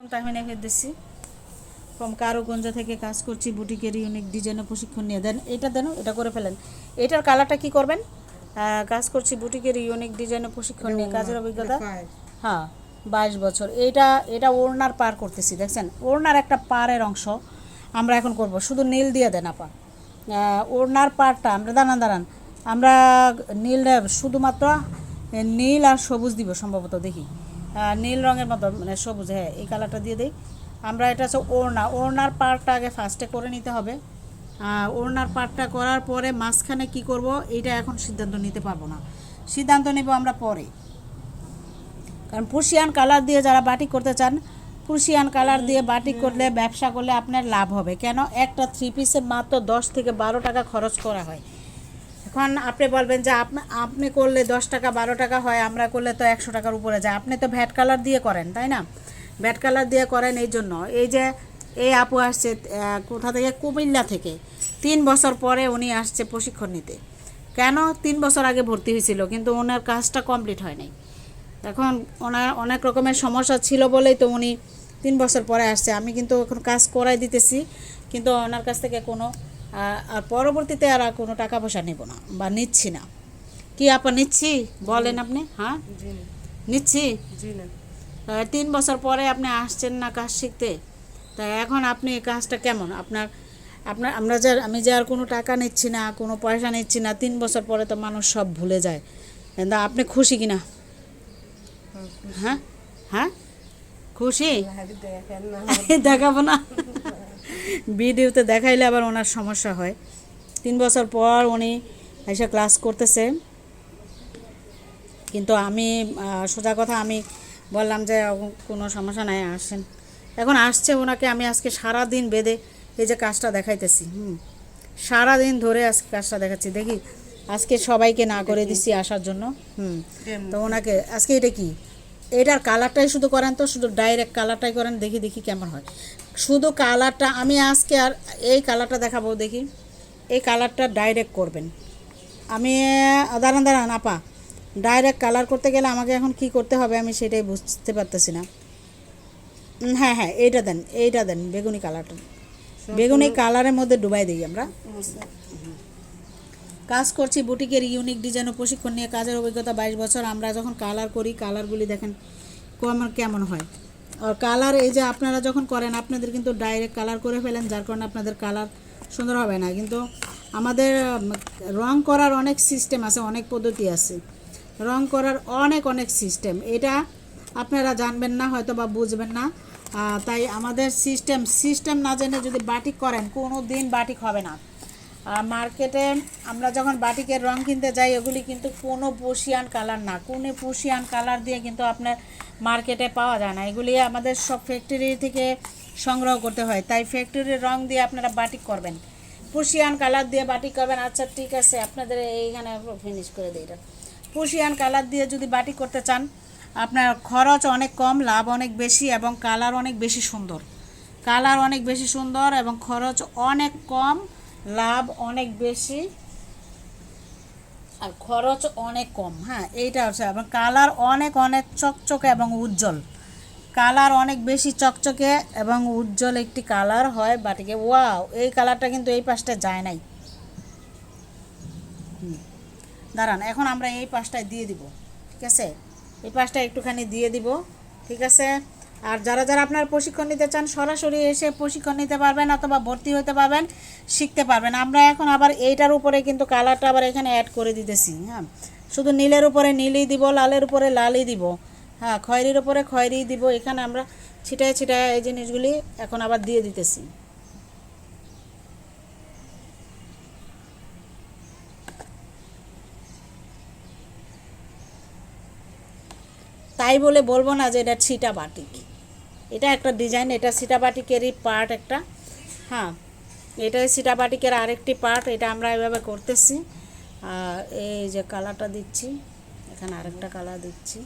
Tahmina Ferdousi from কারুগঞ্জ থেকে কাজ করছি বুটিকের ইউনিক ডিজাইনের প্রশিক্ষণ নিয়ে। দেন এটা দেন এটা করে ফেলেন। এটার কালারটা কি করবেন? কাজ করছি বুটিকের ইউনিক ডিজাইনের প্রশিক্ষণ নিয়ে কাজের অভিজ্ঞতা? হ্যাঁ বাইশ বছর। এটা এটা ওড়নার পার করতেছি দেখছেন? ওড়নার একটা পারের অংশ আমরা এখন করব। শুধু নীল দিয়ে দেন আপা। ওড়নার পারটা আমরা দাঁড়ান দাঁড়ান। আমরা নীল শুধুমাত্র নীল আর সবুজ দিব সম্ভবত দেখি। নীল রঙের মতো মানে সবুজ হ্যাঁ এই কালারটা দিয়ে দিই। আমরা এটা হচ্ছে ওড়না। ওড়নার পার্টটা আগে ফার্স্টে করে নিতে হবে। ওড়নার পার্টটা করার পরে মাঝখানে কি করব? এইটা এখন সিদ্ধান্ত নিতে পারব না। সিদ্ধান্ত নেব আমরা পরে। কারণ পুরসিয়ান কালার দিয়ে যারা বাটিক করতে চান পুরসিয়ান কালার দিয়ে বাটিক করলে, ব্যবসা করলে আপনার লাভ হবে। কেন? একটা থ্রি পিসের মাত্র দশ থেকে বারো টাকা খরচ করা হয়। এখন আপনি বলবেন যে আপনি আপনি করলে দশ টাকা, বারো টাকা হয়, আমরা করলে তো একশো টাকার উপরে যায়। আপনি তো ভ্যাট কালার দিয়ে করেন, তাই না? ভ্যাট কালার দিয়ে করেন এই জন্য। এই যে, এই আপু আসছে কোথা থেকে? কুমিল্লা থেকে। তিন বছর পরে উনি আসছে প্রশিক্ষণ নিতে। কেন? তিন বছর আগে ভর্তি হয়েছিল, কিন্তু ওনার কাজটা কমপ্লিট হয় নাই এখন ওনার অনেক রকমের সমস্যা ছিল বলেই তো উনি তিন বছর পরে আসছে। আমি কিন্তু এখন কাজ করাই দিতেছি, কিন্তু ওনার কাছ থেকে কোনো আর পরবর্তীতে আর কোনো টাকা পয়সা নেব না বা নিচ্ছি না। কি আপা নিচ্ছি? বলেন আপনি হ্যাঁ? নিচ্ছি? না। তিন বছর পরে আপনি আসছেন না কাজ শিখতে? তা এখন আপনি কাজটা কেমন? আপনার আপনার আমরা যে আমি যে আর কোনো টাকা নিচ্ছি না কোনো পয়সা নিচ্ছি না তিন বছর পরে তো মানুষ সব ভুলে যায়। কিন্তু আপনি খুশি কিনা? হ্যাঁ? হ্যাঁ? খুশি? দেখাবো না। ভিডিওতে দেখাইলে আবার ওনার সমস্যা হয়। তিন বছর পর উনি এসে ক্লাস করতেছে। কিন্তু আমি সোজা কথা আমি বললাম যে কোনো সমস্যা নাই আসেন। এখন আসছে ওনাকে আমি আজকে সারা দিন বেঁধে এই যে কাজটা দেখাইতেছি হুম। সারা দিন ধরে আজকে কাজটা দেখাচ্ছি। দেখি আজকে সবাইকে না করে দিছি আসার জন্য হুম। তো ওনাকে আজকে এটা কি? এটার কালারটাই শুধু করেন তো শুধু ডাইরেক্ট কালারটাই করেন দেখি দেখি কেমন হয়। শুধু কালারটা আমি আজকে আর এই কালারটা দেখাবো দেখি। এই কালারটা ডাইরেক্ট করবেন। আমি দাঁড়ান দাঁড়ান আপা। ডাইরেক্ট কালার করতে গেলে আমাকে এখন কি করতে হবে আমি সেটাই বুঝতে পারতেছি না। হ্যাঁ হ্যাঁ এইটা দেন এইটা দেন বেগুনি কালারটা বেগুনি কালারের মধ্যে ডুবাই দিই আমরা। কাজ করছি, বুটিকের ইউনিক ডিজাইন ও প্রশিক্ষণ নিয়ে কাজের অভিজ্ঞতা বাইশ বছর। আমরা যখন কালার করি কালারগুলি দেখেন কেমন কেমন হয়। আর কালার এই যে আপনারা যখন করেন, আপনাদের কিন্তু ডাইরেক্ট কালার করে ফেলেন, যার কারণে আপনাদের কালার সুন্দর হবে না। কিন্তু আমাদের রং করার অনেক সিস্টেম আছে, অনেক পদ্ধতি আছে। রং করার অনেক অনেক সিস্টেম এটা আপনারা জানবেন না, হয়তো বা বুঝবেন না। তাই আমাদের সিস্টেম সিস্টেম না জেনে যদি বাটিক করেন, কোনো দিন বাটিক হবে না। মার্কেটে আমরা যখন বাটিকের রং কিনতে যাই এগুলি কিন্তু কোনো পুশিয়ান কালার না। কোনো পুশিয়ান কালার দিয়ে কিন্তু আপনার মার্কেটে পাওয়া যায় না। এগুলি আমাদের সব ফ্যাক্টরি থেকে সংগ্রহ করতে হয়। তাই ফ্যাক্টরির রং দিয়ে আপনারা বাটিক করবেন। পুশিয়ান কালার দিয়ে বাটিক করবেন। আচ্ছা ঠিক আছে, আপনাদের এইখানে ফিনিশ করে দিই এটা। পুশিয়ান কালার দিয়ে যদি বাটিক করতে চান, আপনার খরচ অনেক কম, লাভ অনেক বেশি এবং কালার অনেক বেশি সুন্দর। কালার অনেক বেশি সুন্দর এবং খরচ অনেক কম। লাভ অনেক বেশি আর খরচ অনেক কম। হ্যাঁ এইটা হচ্ছে, এবং কালার অনেক অনেক চকচকে এবং উজ্জ্বল। কালার অনেক বেশি চকচকে এবং উজ্জ্বল একটি কালার হয় বাটিকে ওয়াও এই কালারটা কিন্তু এই পাশটা যায় নাই। দাঁড়ান, এখন আমরা এই পাশটায় দিয়ে দিব, ঠিক আছে? এই পাশটা একটুখানি দিয়ে দিব, ঠিক আছে? আর যারা যারা আপনার প্রশিক্ষণ নিতে চান, সরাসরি এসে প্রশিক্ষণ নিতে পারবেন অথবা ভর্তি হতে পারবেন, শিখতে পারবেন। আমরা এখন আবার এইটার উপরে কিন্তু কালারটা আবার এখানে অ্যাড করে দিতেছি হ্যাঁ। শুধু নীলের উপরে নীলই দিব, লালের উপরে লালই দিব হ্যাঁ। খয়েরির উপরে খয়েরি দিব। এখানে আমরা ছিটায় ছিটায় এই জিনিসগুলি এখন আবার দিয়ে দিতেছি। তাই বলে বলব না যে এটা ছিটা বাটিক এটা একটা ডিজাইন এটা সিটা বাটিকেরই পার্ট একটা। হ্যাঁ এটাই সিটা বাটিকের আরেকটি পার্ট এটা আমরা এভাবে করতেছি। আর এই যে কালারটা দিচ্ছি, এখানে আরেকটা কালার দিচ্ছি।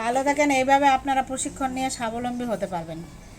ভালো থাকেন এইভাবে আপনারা প্রশিক্ষণ নিয়ে স্বাবলম্বী হতে পারবেন।